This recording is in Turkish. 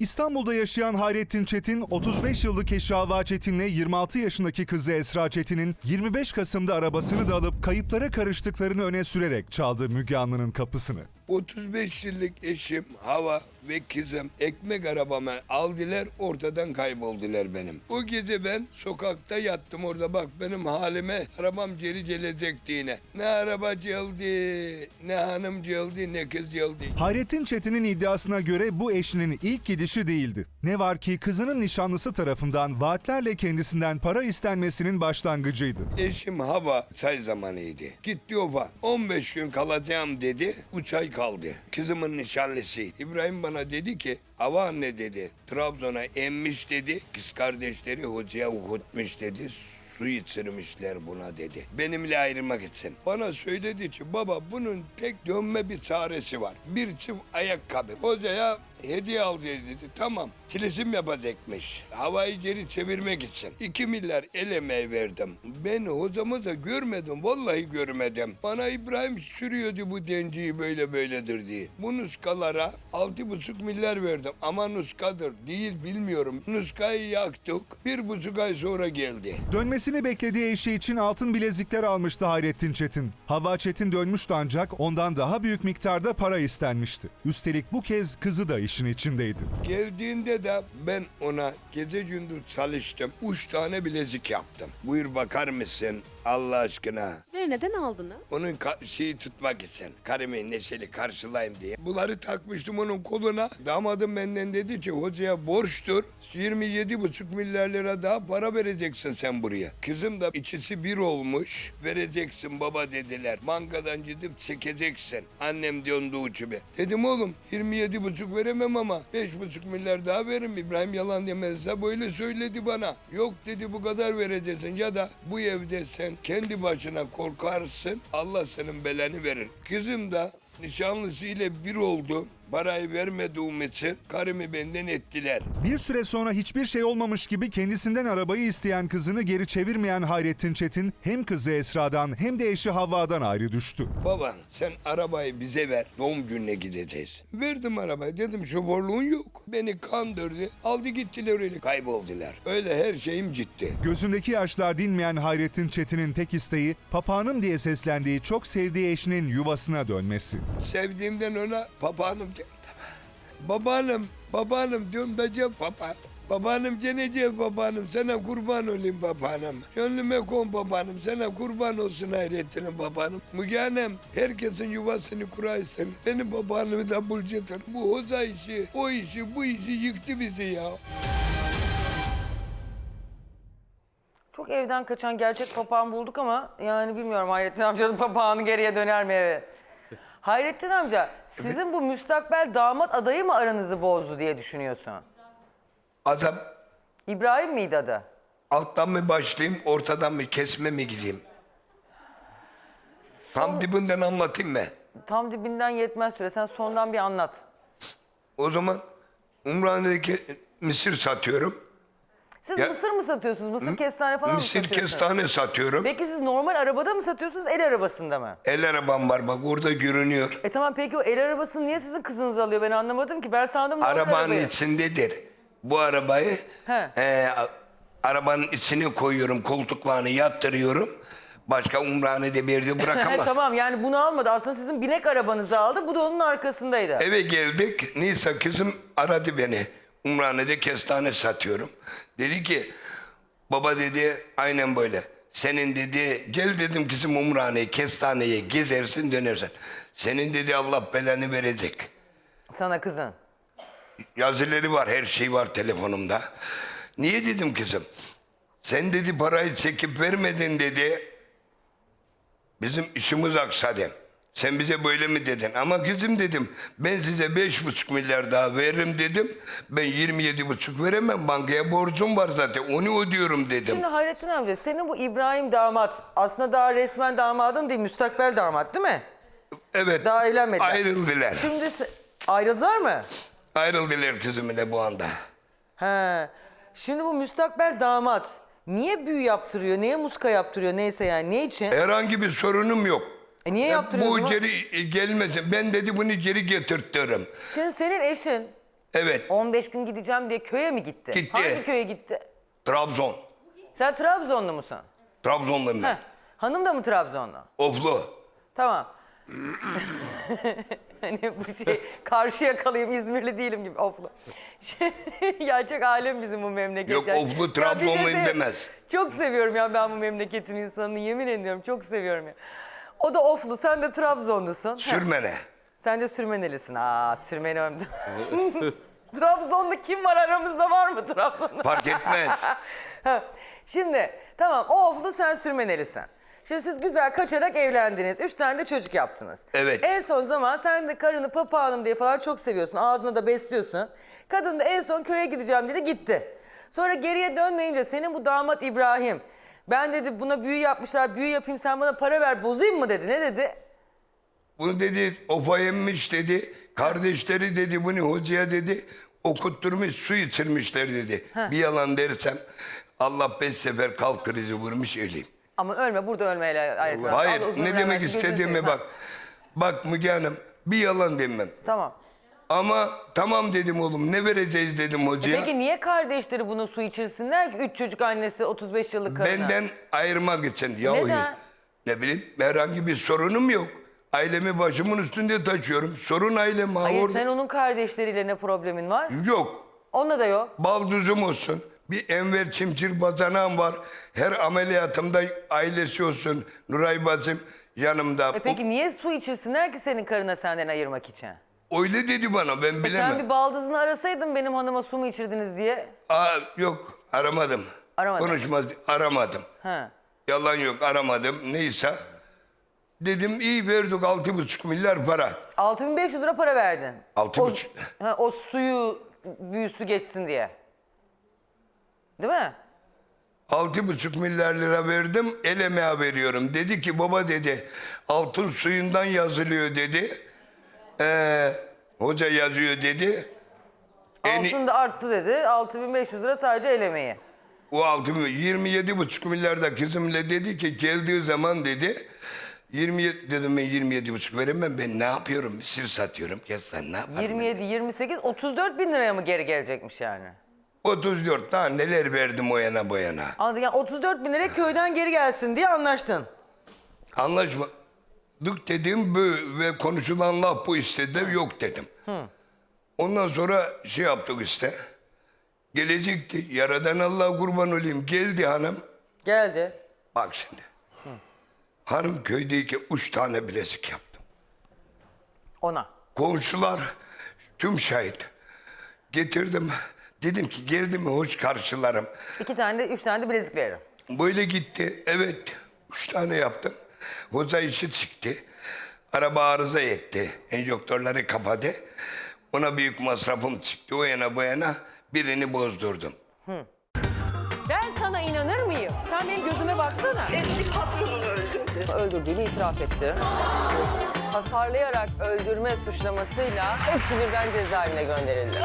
İstanbul'da yaşayan Hayrettin Çetin, 35 yıllık eşi Hava Çetin'le 26 yaşındaki kızı Esra Çetin'in 25 Kasım'da arabasını da alıp kayıplara karıştıklarını öne sürerek çaldı Müge Anlı'nın kapısını. 35 yıllık eşim Hava ve kızım ekmek arabama aldılar ortadan kayboldular benim. O gece ben sokakta yattım orada bak benim halime arabam geri gelecekti yine. Ne araba geldi ne hanım geldi ne kız geldi. Hayrettin Çetin'in iddiasına göre bu eşinin ilk gidişi değildi. Ne var ki kızının nişanlısı tarafından vaatlerle kendisinden para istenmesinin başlangıcıydı. Eşim hava çay zamanıydı. Gitti oba. 15 gün kalacağım dedi. Üç ay kaldı. Kızımın nişanlısı. İbrahim bana dedi ki hava anne dedi. Trabzon'a emmiş dedi. Kız kardeşleri hocaya okutmuş dedi. Su içirmişler buna dedi. Benimle ayrılmak için. Bana söyledi ki baba bunun tek dönme bir çaresi var. Bir çift ayakkabı. Hocaya hediye alacağız dedi. Tamam. Tilisim yapacakmış. Havayı geri çevirmek için. 2 milyar el emeği verdim. Ben hocamıza görmedim. Vallahi görmedim. Bana İbrahim sürüyordu bu denciyi böyle böyledir diye. Bu nuskalara 6,5 milyar verdim. Ama nuskadır. Değil bilmiyorum. Nuskayı yaktık. Bir buçuk ay sonra geldi. Dönmesini beklediği eşi için altın bilezikler almıştı Hayrettin Çetin. Hava Çetin dönmüştü ancak ondan daha büyük miktarda para istenmişti. Üstelik bu kez kızı da işin içindeydi. Geldiğinde de ben ona gece gündüz çalıştım. Üç tane bilezik yaptım. Buyur bakar mısın Allah aşkına? Bunları neden aldınız? Onun ka- şeyi tutmak için. Karımı neşeli karşılayayım diye. Bunları takmıştım onun koluna. Damadım benden dedi ki hocaya borçtur. 27,5 milyar lira daha para vereceksin sen buraya. Kızım da ikisi bir olmuş. Vereceksin baba dediler. Bankadan gidip çekeceksin. Annem döndüğü gibi. Dedim oğlum 27,5 veremem ama 5,5 milyar daha veririm. İbrahim yalan demezse böyle söyledi bana. Yok dedi bu kadar vereceksin ya da bu evde sen kendi başına korkarsın. Allah senin belanı verir. Kızım da nişanlısı ile bir oldu. Parayı vermediğim için karımı benden ettiler. Bir süre sonra hiçbir şey olmamış gibi kendisinden arabayı isteyen kızını geri çevirmeyen Hayrettin Çetin hem kızı Esra'dan hem de eşi Havva'dan ayrı düştü. Baba sen arabayı bize ver. Doğum gününe gideceğiz. Verdim arabayı. Dedim şoförlüğün yok. Beni kandırdı. Aldı gittiler öyle kayboldular. Öyle her şeyim gitti. Gözündeki yaşlar dinmeyen Hayrettin Çetin'in tek isteği papağanım diye seslendiği çok sevdiği eşinin yuvasına dönmesi. Sevdiğimden ona papağanım. Babaannem, babaannem diyorum da gel papağanım. Babaannem cenece babaannem sana kurban olayım babaannem. Gönlüme kon babaannem sana kurban olsun Hayrettin'in babaannem. Müge herkesin yuvasını kuraysın. Benim babaannemi de bulacaktır. Bu hoca işi, o işi, bu işi yıktı bizi ya. Çok evden kaçan gerçek papağan bulduk ama yani bilmiyorum Hayrettin amcanın papağanı geriye döner mi eve? Hayrettin amca sizin bu müstakbel damat adayı mı aranızı bozdu diye düşünüyorsun? Adam İbrahim miydi adı? alttan mı başlayayım, ortadan mı kesme mi gideyim? Tam dibinden anlatayım mı? Tam dibinden yetmez süre. Sen sondan bir anlat. O zaman Umraniye'deki mısır satıyorum. Siz Ya- mısır mı satıyorsunuz? Mısır kestane falan mı Mısır satıyorsunuz? kestane satıyorum. Peki siz normal arabada mı satıyorsunuz, el arabasında mı? El arabam var bak orada görünüyor. E tamam peki o el arabasını niye sizin kızınız alıyor? Ben anlamadım ki. Ben sandım normal Arabanın arabayı. içindedir. Bu arabayı He. e, a- arabanın içine koyuyorum, koltuklarını yattırıyorum. Başka umranede bir yerde He, bırakamaz. tamam yani bunu almadı. Aslında sizin binek arabanızı aldı. Bu da onun arkasındaydı. Eve geldik. Nisa kızım aradı beni. Umranede kestane satıyorum. Dedi ki baba dedi aynen böyle. Senin dedi gel dedim kızım Umrane'ye kestaneye gezersin dönersin. Senin dedi Allah belanı verecek. Sana kızın. Yazıları var her şey var telefonumda. Niye dedim kızım? Sen dedi parayı çekip vermedin dedi. Bizim işimiz aksadı. Sen bize böyle mi dedin? Ama kızım dedim ben size beş buçuk milyar daha veririm dedim. Ben yirmi yedi buçuk veremem bankaya borcum var zaten onu ödüyorum dedim. Şimdi Hayrettin amca senin bu İbrahim damat aslında daha resmen damadın değil müstakbel damat değil mi? evet Daha evlenmediler. ayrıldılar. Şimdi se- ayrıldılar mı? Ayrıldılar kızım ile bu anda. He. Şimdi bu müstakbel damat niye büyü yaptırıyor, niye muska yaptırıyor neyse yani ne için? Herhangi bir sorunum yok. E niye yaptırıyor o Bu geri gelmesin. Ben dedi bunu geri getirtirim. Şimdi senin eşin Evet. 15 gün gideceğim diye köye mi gitti? Gitti. Hangi köye gitti? Trabzon. Sen Trabzonlu musun? Trabzonluyum Heh. ben. Hanım da mı Trabzonlu? Oflu. Tamam. hani bu şey karşı yakalıyım İzmirli değilim gibi oflu. Gerçek alem bizim bu memleket. Yok, Yani- oflu Trabzonluyum şey demez. Çok seviyorum ya ben bu memleketin insanını yemin ediyorum çok seviyorum ya. O da oflu sen de Trabzonlusun. Sürmene. Sen de Sürmenelisin. Aa Sürmeni ömdüm. Trabzonlu kim var aramızda var mı Trabzonlu? Fark etmez. Ha, Şimdi tamam o oflu sen Sürmenelisin. Şimdi siz güzel kaçarak evlendiniz. Üç tane de çocuk yaptınız. Evet. En son zaman sen de karını papağanım diye falan çok seviyorsun. Ağzına da besliyorsun. Kadın da en son köye gideceğim dedi gitti. Sonra geriye dönmeyince senin bu damat İbrahim. Ben dedi buna büyü yapmışlar büyü yapayım sen bana para ver bozayım mı dedi. Ne dedi? Bunu dedi ofa emmiş dedi. Kardeşleri dedi bunu hocaya dedi. Okutturmuş su içirmişler dedi. Bir yalan dersem Allah beş sefer kalp krizi vurmuş öleyim. Ama ölme burada ölmeyle ayrıca. Hayır uzun ne demek seveyim. bak. Bak Müge Hanım bir yalan demem. Tamam. Ama tamam dedim oğlum ne vereceğiz dedim hocaya. Peki niye kardeşleri bunu su içirsinler ki? Üç çocuk annesi 35 yıllık karına. Benden ayırmak için. Ya Neden? Ne bileyim herhangi bir sorunum yok. Ailemi başımın üstünde taşıyorum. Sorun ailem ha Hayır orada. sen onun kardeşleriyle ne problemin var? Yok. Onunla da yok. Balduzum olsun. Bir Enver Çimçir bacanağım var. Her ameliyatımda ailesi olsun. Nuray bacım yanımda. E peki niye su içirsinler ki senin karına senden ayırmak için? Öyle dedi bana ben E bilemem. sen bir baldızını arasaydın benim hanıma su mu içirdiniz diye. Aa, yok aramadım. Aramadın. Konuşmaz aramadım. Ha. Yalan yok aramadım. Neyse. Dedim iyi verdik altı buçuk milyar para. 6500 lira para verdin. Altı O- buçuk. Ha, o suyu büyüsü geçsin diye. Değil mi? Altı buçuk milyar lira verdim, el veriyorum. Dedi ki baba dedi, altın suyundan yazılıyor dedi. Ee, hoca yazıyor dedi. En, Altın da arttı dedi. 6500 lira sadece el emeği. o altı, 27 buçuk milyar da kızımla dedi ki geldiği zaman dedi. 27 dedim ben 27 buçuk veremem ben ne yapıyorum? Sır satıyorum. Kes sen ne yaparım? 27, 28, 34 bin liraya mı geri gelecekmiş yani? 34 daha neler verdim o yana bu yana. Anladın yani 34 bin liraya köyden geri gelsin diye anlaştın. Anlaşmadık dedim bu ve konuşulan laf bu istedi yok dedim. Ondan sonra şey yaptık işte. Gelecekti. Yaradan Allah kurban olayım. Geldi hanım. Geldi. Bak şimdi. Hanım köydeki üç tane bilezik yaptım. Ona. Komşular tüm şahit. Getirdim. Dedim ki geldi mi hoş karşılarım. İki tane de üç tane de bilezik veririm. Böyle gitti. Evet. Üç tane yaptım. Hoca işi çıktı. Araba arıza etti. Enjektörleri kapadı. Ona büyük masrafım çıktı. O yana bu yana birini bozdurdum. Ben sana inanır mıyım? Sen benim gözüme baksana. Eski patronunu öldürdü. Öldürdüğünü itiraf etti. Hasarlayarak öldürme suçlamasıyla hepsi birden cezaevine gönderildi.